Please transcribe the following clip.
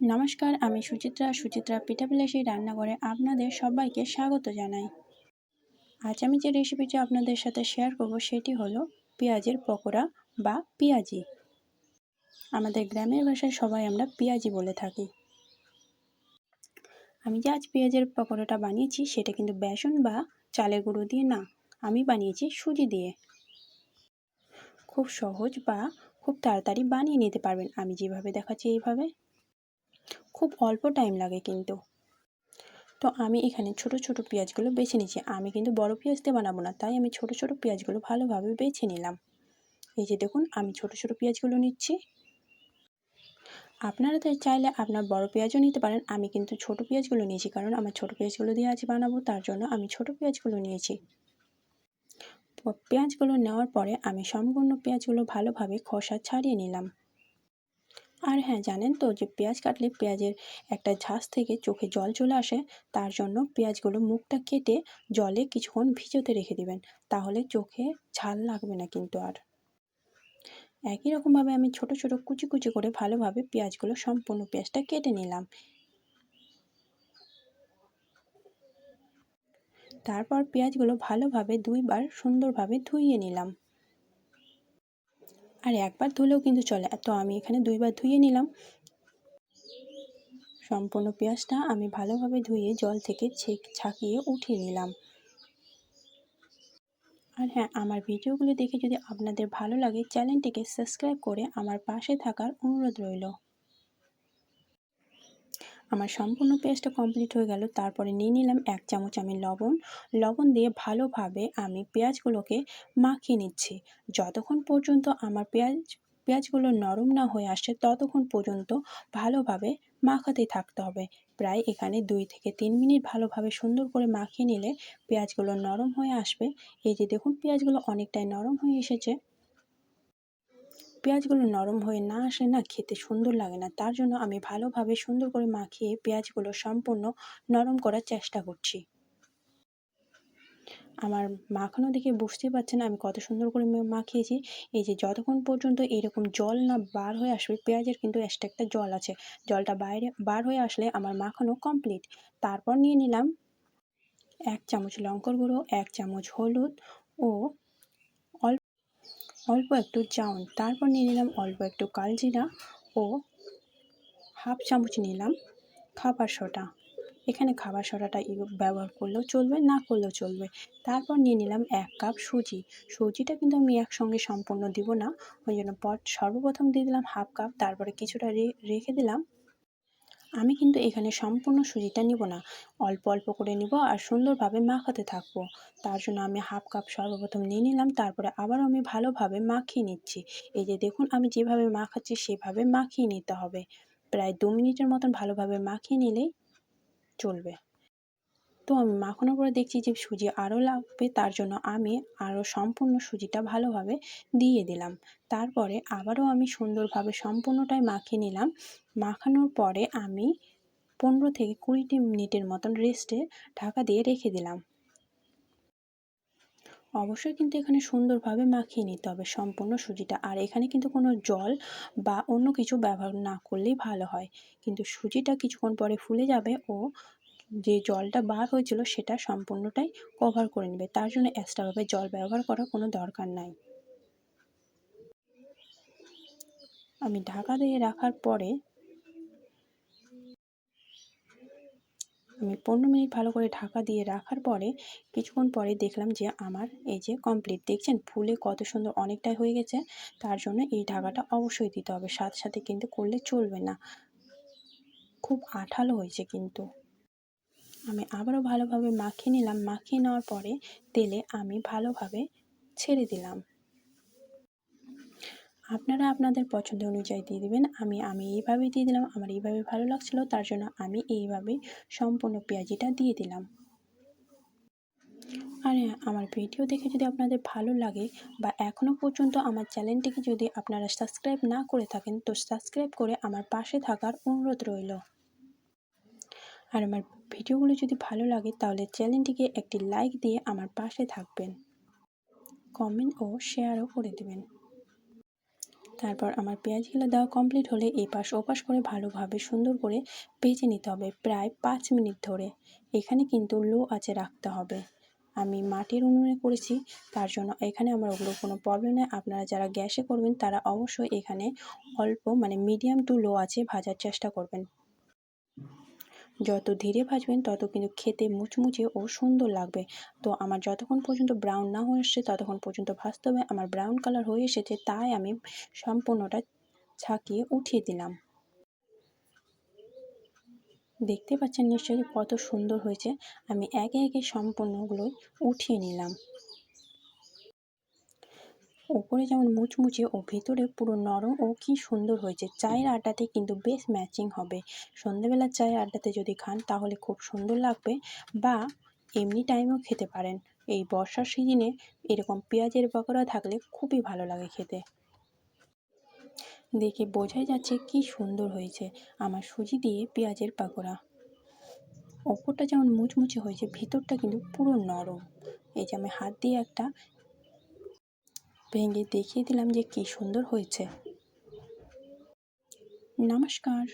নমস্কার, আমি সুচিত্রা। সুচিত্রা পিঠাবিলাসী রান্নাঘরে আপনাদের সবাইকে স্বাগত জানাই। আজ আমি যে রেসিপিটি আপনাদের সাথে শেয়ার করব সেটি হলো পেঁয়াজের পকোড়া বা পেঁয়াজি। আমাদের গ্রামের ভাষায় সবাই আমরা পেঁয়াজি বলে থাকি। আমি যে আজ পেঁয়াজের পকোড়াটা বানিয়েছি সেটা কিন্তু বেসন বা চালের গুঁড়ো দিয়ে না, আমি বানিয়েছি সুজি দিয়ে। খুব সহজ বা খুব তাড়াতাড়ি বানিয়ে নিতে পারবেন। আমি যেভাবে দেখাচ্ছি এইভাবে। খুব অল্প টাইম লাগে কিন্তু। তো আমি এখানে ছোট ছোট পেঁয়াজগুলো বেছে নিচ্ছি আমি কিন্তু বড় পেঁয়াজ দিয়ে বানাবো না, তাই আমি ছোট ছোট পেঁয়াজগুলো ভালোভাবে বেছে নিলাম। এই যে দেখুন, আমি ছোট ছোট পেঁয়াজগুলো নিচ্ছি। আপনারা তো চাইলে আপনার বড় পেঁয়াজও নিতে পারেন। আমি কিন্তু ছোট পেঁয়াজগুলো নিয়েছি, কারণ আমার ছোট পেঁয়াজগুলো দিয়ে আজ বানাবো, তার জন্য আমি ছোট পেঁয়াজগুলো নিয়েছি। পেঁয়াজগুলো নেওয়ার পরে আমি সম্পূর্ণ পেঁয়াজগুলো ভালোভাবে খোসা ছাড়িয়ে নিলাম। আর হ্যাঁ জানেন তো যে পেঁয়াজ কাটলে পেঁয়াজের একটা ঝাঁস থেকে চোখে জল চলে আসে, তার জন্য পেঁয়াজগুলো মুখটা কেটে জলে কিছুক্ষণ ভিজোতে রেখে দিবেন। তাহলে চোখে ঝাল লাগবে না কিন্তু আর। একই রকমভাবে আমি ছোট ছোট, কুচি কুচি করে ভালোভাবে পেঁয়াজগুলো সম্পূর্ণ পেঁয়াজটা কেটে নিলাম। তারপর পেঁয়াজগুলো ভালোভাবে দুইবার সুন্দরভাবে ধুইয়ে নিলাম। আর একবার ধুলেও কিন্তু চলে। তো আমি এখানে দুইবার ধুয়ে নিলাম। সম্পূর্ণ পেঁয়াজটা আমি ভালোভাবে ধুয়ে জল থেকে ছেঁক ছাকিয়ে উঠিয়ে নিলাম। আর হ্যাঁ আমার ভিডিওগুলো দেখে যদি আপনাদের ভালো লাগে, চ্যানেলটিকে সাবস্ক্রাইব করে আমার পাশে থাকার অনুরোধ রইল। আমার সম্পূর্ণ পেস্টটা কমপ্লিট হয়ে গেল। তারপরে নিয়ে নিলাম এক চামচ আমি লবণ। লবণ দিয়ে ভালোভাবে আমি পেঁয়াজগুলোকে মাখিয়ে নিচ্ছি। যতক্ষণ পর্যন্ত আমার পেঁয়াজ, পেঁয়াজগুলো নরম না হয়ে আসছে, ততক্ষণ পর্যন্ত ভালোভাবে মাখাতে থাকতে হবে। প্রায় এখানে দুই থেকে তিন মিনিট ভালোভাবে সুন্দর করে মাখিয়ে নিলে পেঁয়াজগুলো নরম হয়ে আসবে। এই যে দেখুন, পেঁয়াজগুলো অনেকটাই নরম হয়ে এসেছে। পেঁয়াজগুলো নরম হয়ে না আসে না খেতে সুন্দর লাগে না। তার জন্য আমি ভালোভাবে সুন্দর করে মাখিয়ে পেঁয়াজগুলো সম্পূর্ণ নরম করার চেষ্টা করছি। আমার মাখানো দেখে বুঝতেই পারছেন আমি কত সুন্দর করে মাখিয়েছি। এই যে যতক্ষণ পর্যন্ত এরকম জল না বার হয়ে আসবে, পেঁয়াজের কিন্তু এক্সট্রা একটা জল আছে। জলটা বাইরে বার হয়ে আসলে আমার মাখানো কমপ্লিট তারপর নিয়ে নিলাম এক চামচ লঙ্কার গুঁড়ো, এক চামচ হলুদ ও অল্প একটু চাউন, তারপর নিয়ে নিলাম অল্প একটু কালজিরা ও হাফ চামচ নিলাম খাবার সোডা। এখানে খাবার সোডাটা ব্যবহার করলেও চলবে, না করলেও চলবে। তারপর নিয়ে নিলাম এক কাপ সুজি। সুজিটা কিন্তু আমি একসঙ্গে সম্পূর্ণ দিব না, ওই জন্য পট সর্বপ্রথম দিয়ে দিলাম হাফ কাপ, তারপরে কিছুটা রেখে দিলাম আমি কিন্তু এখানে সম্পূর্ণ সুজিটা নিব না। অল্প অল্প করে নিব আর সুন্দরভাবে মাখাতে থাকব। তার জন্য আমি হাফ কাপ সর্বপ্রথম নিয়ে নিলাম, তারপরে আবারও আমি ভালোভাবে মাখিয়ে নিচ্ছি। এই যে দেখুন, আমি যেভাবে মাখাচ্ছি, সেভাবে মাখিয়ে নিতে হবে। প্রায় দু মিনিটের মতন ভালোভাবে মাখিয়ে নিলেই চলবে। তো আমি মাখানোর পরে দেখছি যে সুজি আরও লাগবে, তার জন্য আমি আরও সম্পূর্ণ সুজিটা ভালোভাবে দিয়ে দিলাম। তারপরে আবারও আমি সুন্দরভাবে সম্পূর্ণটাই মাখিয়ে নিলাম। মাখানোর পরে আমি পনেরো থেকে কুড়িটি মিনিটের মতন রেস্টে ঢাকা দিয়ে রেখে দিলাম। অবশ্যই কিন্তু এখানে সুন্দরভাবে মাখিয়ে নিতে হবে সম্পূর্ণ সুজিটা। আর এখানে কিন্তু কোনো জল বা অন্য কিছু ব্যবহার না করলেই ভালো হয়। কিন্তু সুজিটা কিছুক্ষণ পরে ফুলে যাবে ও যে জলটা বার হয়েছিল সেটা সম্পূর্ণটাই কভার করে নেবে। তার জন্য এক্সট্রাভাবে জল ব্যবহার করার কোনো দরকার নাই। আমি ঢাকা দিয়ে রাখার পরে আমি পনেরো মিনিট ভালো করে ঢাকা দিয়ে রাখার পরে কিছুক্ষণ পরে দেখলাম যে আমার এই যে কমপ্লিট দেখছেন? ফুলে কত সুন্দর অনেকটাই হয়ে গেছে। তার জন্য এই ঢাকাটা অবশ্যই দিতে হবে। সাথে সাথে কিন্তু করলে চলবে না। খুব আঠালো হয়েছে কিন্তু। আমি আবারও ভালোভাবে মাখিয়ে নিলাম। মাখিয়ে নেওয়ার পরে তেলে আমি ভালোভাবে ছেড়ে দিলাম। আপনারা আপনাদের পছন্দ অনুযায়ী দিয়ে দেবেন। আমি আমি এইভাবে দিয়ে দিলাম। আমার এইভাবে ভালো লাগছিল, তার জন্য আমি এইভাবে সম্পূর্ণ পেঁয়াজিটা দিয়ে দিলাম। আর, আমার ভিডিও দেখে যদি আপনাদের ভালো লাগে বা এখনও পর্যন্ত আমার চ্যানেলটিকে যদি আপনারা সাবস্ক্রাইব না করে থাকেন, তো সাবস্ক্রাইব করে আমার পাশে থাকার অনুরোধ রইল। আর আমার ভিডিওগুলো যদি ভালো লাগে, তাহলে চ্যানেলটিকে একটি লাইক দিয়ে আমার পাশে থাকবেন। কমেন্ট ও শেয়ারও করে দেবেন। তারপর আমার পেঁয়াজগুলো দেওয়া কমপ্লিট হলে এপাশ ওপাশ করে ভালোভাবে সুন্দর করে ভেজে নিতে হবে প্রায় পাঁচ মিনিট ধরে। এখানে কিন্তু লো আঁচে রাখতে হবে। আমি মাটির উনুনে করেছি, তার জন্য এখানে আমার ওগুলো কোনো প্রবলেম নেই। আপনারা যারা গ্যাসে করবেন, তারা অবশ্যই এখানে অল্প মানে মিডিয়াম টু লো আছে ভাজার চেষ্টা করবেন। যত ধীরে ভাজবেন, তত কিন্তু খেতে মুচমুচে ও সুন্দর লাগবে। তো আমার যতক্ষণ পর্যন্ত ব্রাউন না হয়ে এসছে, ততক্ষণ পর্যন্ত ভাজতে হবে। আমার ব্রাউন কালার হয়ে এসেছে, তাই আমি সম্পূর্ণটা ছাকিয়ে উঠিয়ে দিলাম। দেখতে পাচ্ছেন নিশ্চয়ই কত সুন্দর হয়েছে। আমি একে একে সম্পূর্ণগুলোই উঠিয়ে নিলাম। ওপরে যেমন মুচমুচে ও ভিতরে পুরো নরম ও কি সুন্দর হয়েছে। চায়ের আড্ডাতে কিন্তু বেশ ম্যাচিং হবে। সন্ধেবেলার চায়ের আড্ডাতে যদি খান, তাহলে খুব সুন্দর লাগবে বা এমনি টাইমেও খেতে পারেন। এই বর্ষার সিজনে এরকম পেঁয়াজের পকোড়া থাকলে খুবই ভালো লাগে খেতে। দেখে বোঝাই যাচ্ছে কি সুন্দর হয়েছে আমার সুজি দিয়ে পেঁয়াজের পাকোড়া। ওপরটা যেমন মুচমুচে হয়েছে, ভিতরটা কিন্তু পুরো নরম। এই যে আমি হাত দিয়ে একটা ভেঙে দেখিয়ে দিলাম যে কি সুন্দর হয়েছে। নমস্কার।